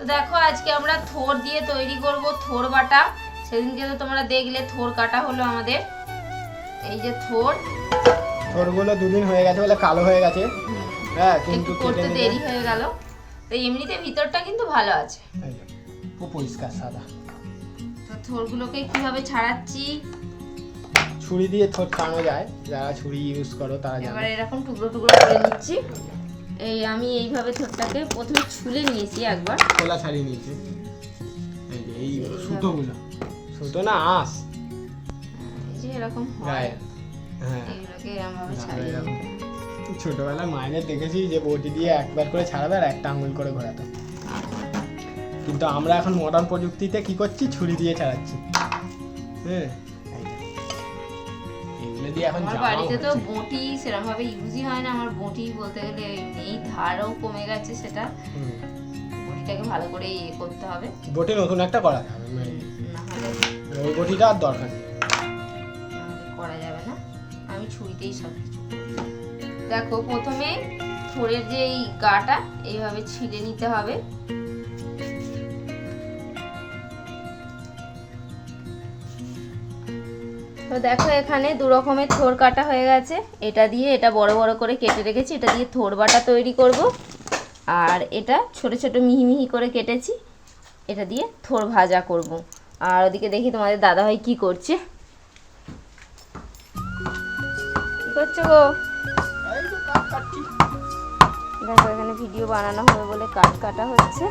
তো দেখো আজকে আমরা থোর দিয়ে তৈরি করব থোর বাটা। সেদিনকে তো তোমরা দেখলে থোর কাটা হলো আমাদের। এই যে থোর। থোরগুলো দুদিন হয়ে গেছে বলে কালো হয়ে গেছে। হ্যাঁ কিন্তু করতে দেরি হয়ে গেল। তো এমনিতে ভিতরটা কিন্তু ভালো আছে। খুব পরিষ্কার সাদা। তো থোরগুলোকে কীভাবে ছাড়াচ্ছি? ছুরি দিয়ে থোর ছাড়ানো যায়। যারা ছুরি ইউজ করো তারা এবার এরকম টুকরো টুকরো করে নিচ্ছি। এই আমি এইভাবে থোরটাকে প্রথমে ছুলে নিয়েছি একবার। খোলা ছাড়িয়ে নিয়েছি। এই যে এই সুতোগুলো। সুতো না আঁশ। এই যে এরকম হয়। হ্যাঁ। ছোটবেলায় মায়েদের দেখেছি যে বটি দিয়ে একবার করে ছাড়াবে আর একটা আঙুল করে ঘোরাতো। কিন্তু আমরা এখন মডার্ন প্রযুক্তিতে কি করছি? ছুরি দিয়ে ছাড়াচ্ছি। হ্যাঁ। দিয়ে এখন আমার বাড়িতে তো। বটি সেরকম ভাবে ইউজই হয় না। আমার বটি বলতে গেলে এই ধারও কমে গেছে সেটা। বটিটাকে ভালো করে ইয়ে করতে হবে। বটি নতুন একটা করা যাবে ওই বটিটা আর দরকার নেই। করা যাবে না। আমি ছুরিতেই সব কিছু দেখো প্রথমে থোড়ের যে এই গাটা এইভাবে ছিলে নিতে হবে। তো দেখো এখানে দু রকমের থোর কাটা হয়ে গেছে। এটা দিয়ে এটা বড় বড় করে কেটে রেখেছি। এটা দিয়ে থোর বাটা তৈরি করব। আর এটা ছোট ছোট মিহি মিহি করে কেটেছি। এটা দিয়ে থোর ভাজা করব। আর ওদিকে দেখি তোমাদের দাদাভাই কি করছে। কি করছ গো। দেখো এখানে ভিডিও বানানো হবে বলে কাট কাটা হচ্ছে।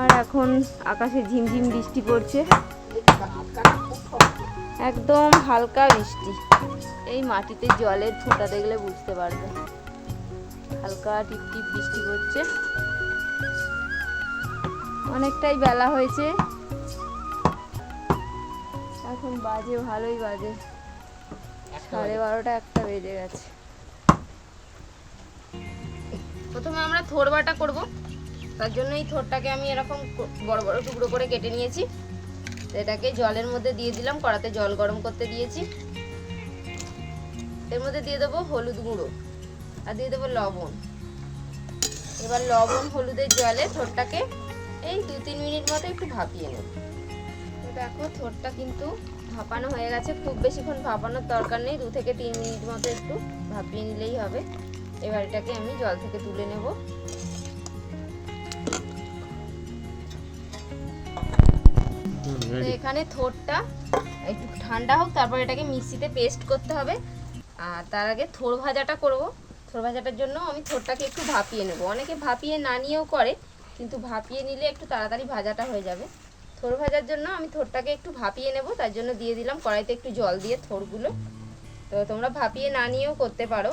আর এখন আকাশে ঝিমঝিম বৃষ্টি পড়ছে। একদম হালকা বৃষ্টি। এই মাটিতে জলের ফোঁটা দেখলে বুঝতে পারবে। হালকা টিপ টিপ বৃষ্টি পড়ছে। অনেকটাই বেলা হয়েছে। এখন বাজে, ভালোই বাজে। সাড়ে বারোটা একটা বেজে গেছে। প্রথমে আমরা থোর বাটা করব। তার জন্য এই থোরটাকে আমি এরকম বড় বড় টুকরো করে কেটে নিয়েছি। এটাকে জলের মধ্যে দিয়ে দিলাম, কড়াতে জল গরম করতে দিয়েছি। এর মধ্যে দিয়ে দেবো হলুদ গুঁড়ো আর দিয়ে দেবো লবণ। এবার লবণ, হলুদের জলে থোরটাকে এই দু তিন মিনিট মতো একটু ভাপিয়ে নেব। দেখো, থোরটা কিন্তু ভাপানো হয়ে গেছে। খুব বেশিক্ষণ ভাপানোর দরকার নেই। দু থেকে তিন মিনিট মতো একটু ভাপিয়ে নিলেই হবে। এবার এটাকে আমি জল থেকে তুলে নেব। তো এখানে থোরটা একটু ঠান্ডা হোক তারপর এটাকে মিক্সিতে পেস্ট করতে হবে। আর তার আগে থোর ভাজাটা করব। থোর ভাজাটার জন্য আমি থোরটাকে একটু ভাপিয়ে নেব। অনেকে ভাপিয়ে না নিয়েও করে কিন্তু ভাপিয়ে নিলে একটু তাড়াতাড়ি ভাজাটা হয়ে যাবে। থোর ভাজার জন্য আমি থোরটাকে একটু ভাপিয়ে নেব তার জন্য দিয়ে দিলাম কড়াইতে একটু জল দিয়ে থোরগুলো। তো তোমরা ভাপিয়ে না নিয়েও করতে পারো।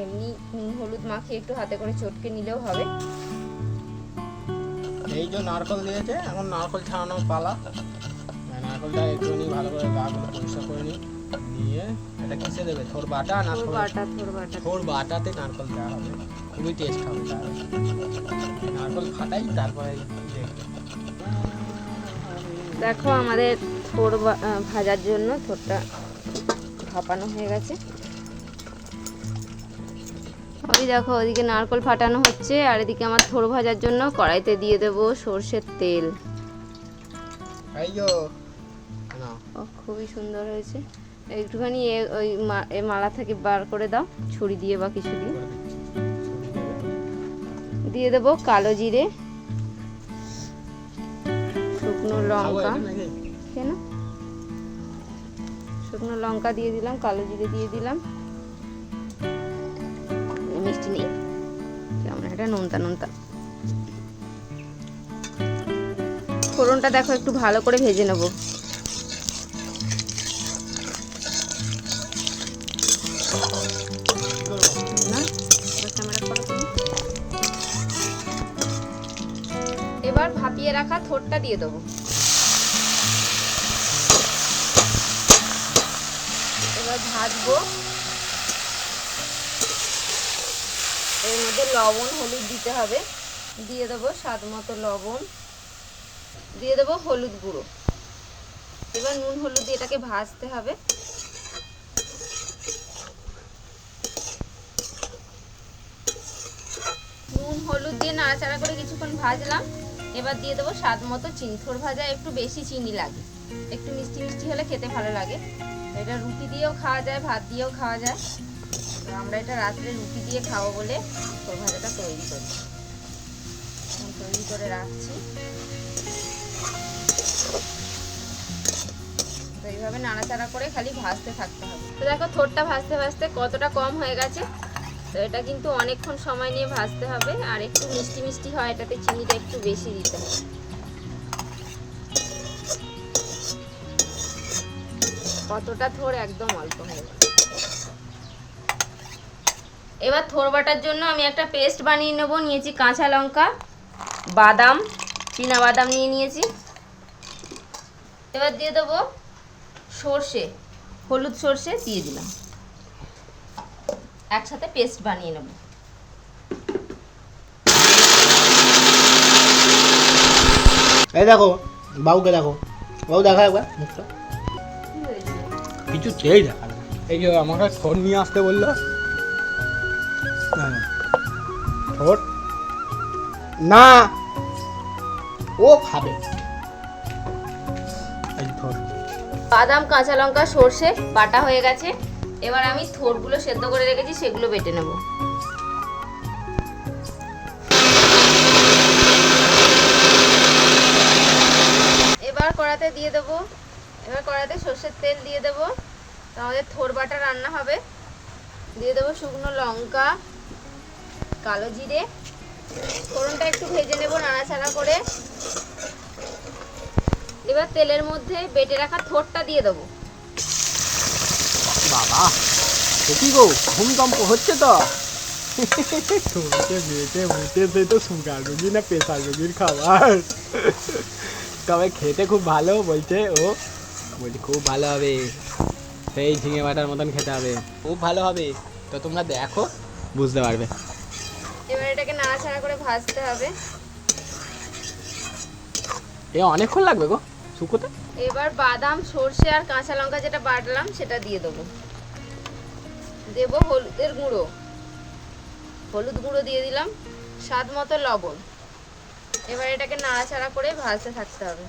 এমনি নুন হলুদ মাখিয়ে একটু হাতে করে চটকে নিলেও হবে। এই যে নারকল দিয়েছে এখন নারকল ছাড়ানোর পালা। নারকলটা একটুখানি ভালো করে গাগুলো পরিষ্কার করে নিই নিয়ে এটা কিসে দেবে? থোর বাটা না থোর বাটা থোর বাটা। থোর বাটাতে নারকল দেওয়া হবে। খুবই টেস্ট হবে তার। নারকল ফাটাই তারপরে দেখো আমাদের থোর ভাজার জন্য থোরটা ভাপানো হয়ে গেছে। ওই দেখো ওদিকে নারকল ফাটানো হচ্ছে আর এদিকে আমার থোর ভাজার জন্য কড়াইতে দিয়ে দেবো সর্ষের তেল। এই যো না ও খুবই সুন্দর হয়েছে। একটুখানি এ- ওই মালা থেকে বার করে দাও ছুরি দিয়ে বা কিছু দিয়ে। দিয়ে দেবো কালো জিরে শুকনো লঙ্কা। কেন? শুকনো লঙ্কা দিয়ে দিলাম কালো জিরে দিয়ে দিলাম। মিষ্টি নেই। কেমন একটা নোনতা নোনতা। ফোড়নটা দেখো একটু ভালো করে ভেজে নেব। এবার ভাপিয়ে রাখা থোরটা দিয়ে দেবো। এবার ভাজবো। এর মধ্যে লবণ, হলুদ দিতে হবে। দিয়ে দেবো স্বাদ মতো লবণ। দিয়ে দেবো হলুদ গুঁড়ো। এবার নুন, হলুদ দিয়ে এটাকে ভাজতে হবে। নুন, হলুদ দিয়ে নাড়াচাড়া করে কিছুক্ষণ ভাজলাম। এবার দিয়ে দেবো স্বাদ মতো চিনি। থোর ভাজা একটু বেশি চিনি লাগে। একটু মিষ্টি মিষ্টি হলে খেতে ভালো লাগে। এটা রুটি দিয়েও খাওয়া যায়, ভাত দিয়েও খাওয়া যায়। তো আমরা এটা রাত্রে রুটি দিয়ে খাব বলে থোর ভাজাটা তৈরি করি তৈরি করে রাখছি। তো এইভাবে নাড়াচাড়া করে খালি ভাজতে থাকতে হবে। তো দেখো, থোরটা ভাজতে ভাজতে কতটা কম হয়ে গেছে। তো এটা কিন্তু অনেকক্ষণ সময় নিয়ে ভাজতে হবে আর একটু মিষ্টি মিষ্টি হয়, এটাতে চিনিটা একটু বেশি দিতে হবে। কতটা থোর একদম অল্প হয়ে গেল। এবার থোর বাটার জন্য আমি একটা পেস্ট বানিয়ে নেব, নিয়েছি কাঁচা লঙ্কা, বাদাম, চীনা বাদাম নিয়ে নিয়েছি। এবার দিয়ে দেবো সর্ষে, হলুদ সর্ষে দিয়ে দিলাম। একসাথে পেস্ট বানিয়ে নেব। এই দেখো বাবুকে দেখো। বাবু দেখা একবার মুখটা। কিছু চেয়েই দেখা। এই যে আমাকে ঠোঁট নিয়ে আসতে বলল। হ্যাঁ। ঠোঁট না। ও খাবে। বাদাম কাঁচা লঙ্কা সর্ষে বাটা হয়ে গেছে। এবার আমি থোরগুলো সেদ্ধ করে রেখেছি, সেগুলো বেটে নেব। এবার কড়াতে দিয়ে দেবো, এবার কড়াতে সর্ষের তেল দিয়ে দেবো। আমাদের থোর বাটা রান্না হবে। দিয়ে দেবো শুকনো লঙ্কা, কালো জিরে। ফোড়নটা একটু ভেজে নেব নাড়াচাড়া করে। এবার তেলের মধ্যে বেটে রাখা থোরটা দিয়ে দেবো। বাবা কি গো ভূমিকম্প হচ্ছে তো। তোমাকে বেটে মুটে সে তো সুগার রুগী না প্রেশার রুগীর খাবার। তবে খেতে খুব ভালো বলছে ও। বলছি খুব ভালো হবে। সেই ঝিঙে বাটার মতন খেতে হবে। খুব ভালো হবে। তো তোমরা দেখো বুঝতে পারবে। এবার এটাকে নাড়াচাড়া করে ভাজতে হবে। এ অনেকক্ষণ লাগবে গো শুকোতে? এবার বাদাম, সর্ষে আর কাঁচা লঙ্কা যেটা বাটলাম, সেটা দিয়ে দেবো। দেবো হলুদের গুঁড়ো। হলুদ গুঁড়ো দিয়ে দিলাম। স্বাদ মতো লবণ। এবার এটাকে নাড়াচাড়া করে ভাজতে থাকতে হবে।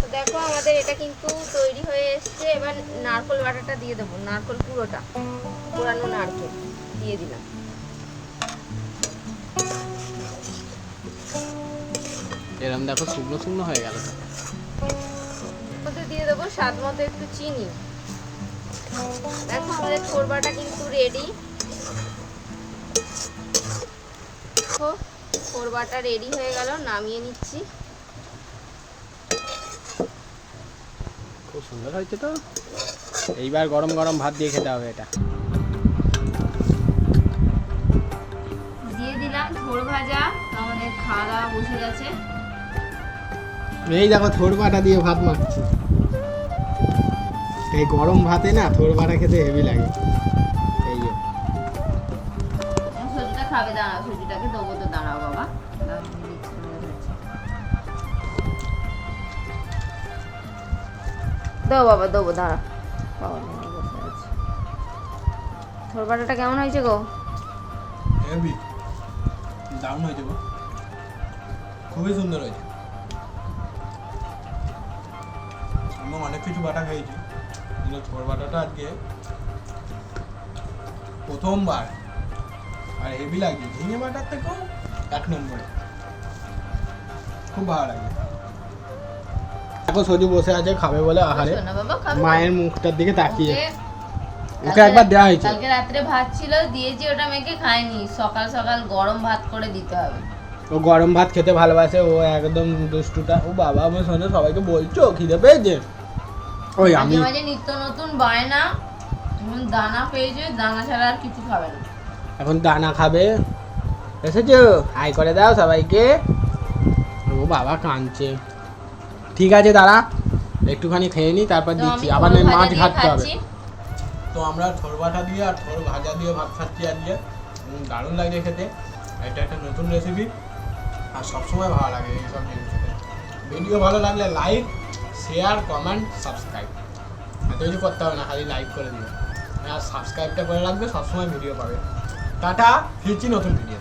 তো দেখো আমাদের এটা কিন্তু তৈরি হয়ে এসছে। এবার নারকোল বাটাটা দিয়ে দেবো, নারকোল পুরোটা পুরানো নারকেল দিয়ে দিলাম। এরম দেখো শুকনো শুকনো হয়ে গেল। মধ্যে দিয়ে দেবো স্বাদ মতো একটু চিনি। দেখো আমাদের ছোরবাটা কিন্তু রেডি দেখো ছোরবাটা রেডি হয়ে গেল নামিয়ে নিচ্ছি। খুব সুন্দর হয়েছে তো। এইবার গরম গরম ভাত দিয়ে খেতে হবে এটা। দিয়ে দিলাম থোর ভাজা আমাদের খাওয়া দাওয়া বসে গেছে। এই দেখো থোর বাটা দিয়ে ভাত মাখছি। এই গরম ভাতে না থোর বাটা খেতে হেভি লাগে। এই যে। সুজিটা খাবে দাঁড়াও দেবো তো দাঁড়াও বাবা। দেবো বাবা দেবো দাঁড়া। বাবা দাঁড়া, বসে আছে। থোর বাটাটা কেমন হয়েছে গো? হেভি দারুণ হয়েছে গো। খুবই সুন্দর হয়েছে। আমি অনেক কিছু বাটা খেয়েছি। কিন্তু থোর বাটাটা আজকে। প্রথমবার। আর হেভি লাগছে। ঝিঙে বাটার থেকেও এক নম্বরে। খুব ভালো লাগে। দেখো সজু বসে আছে খাবে বলে আহারে। মায়ের মুখটার দিকে তাকিয়ে। ওকে- ওকে একবার দেওয়া হয়েছে। কালকে রাত্রে ভাত ছিল দিয়েছি ওটা মেখে খায়নি সকাল সকাল গরম ভাত করে দিতে হবে। ও গরম ভাত খেতে ভালোবাসে ও একদম দুষ্টুটা। ও বাবা আমার সঙ্গে সবাইকে বলছো খিদে পেয়েছে? ওই আমি মাঝে নিত্য নতুন বায়না এখন দানা পেয়েছে দানা ছাড়া আর কিছু খাবে না। এখন দানা খাবে। এসেছ? হাই করে দাও সবাইকে। ও বাবা কাঁদছে। ঠিক আছে দাঁড়া। একটুখানি খেয়ে নি তারপর দিচ্ছি। আবার নয় মাছ ঘাটতে হবে। তো আমরা থোর বাটা দিয়ে আর থোর ভাজা দিয়ে ভাত খাচ্ছি আজকে। দারুণ লাগছে খেতে। এটা একটা নতুন রেসিপি আর সবসময় ভালো লাগে এইসব জিনিস ভিডিও ভালো লাগলে লাইক শেয়ার কমেন্ট সাবস্ক্রাইব এত কিছু করতে হবে না, খালি লাইক করে দিও। আর সাবস্ক্রাইবটা করে রাখবে, সবসময় ভিডিও পাবে। টাটা, ফিরছি নতুন ভিডিও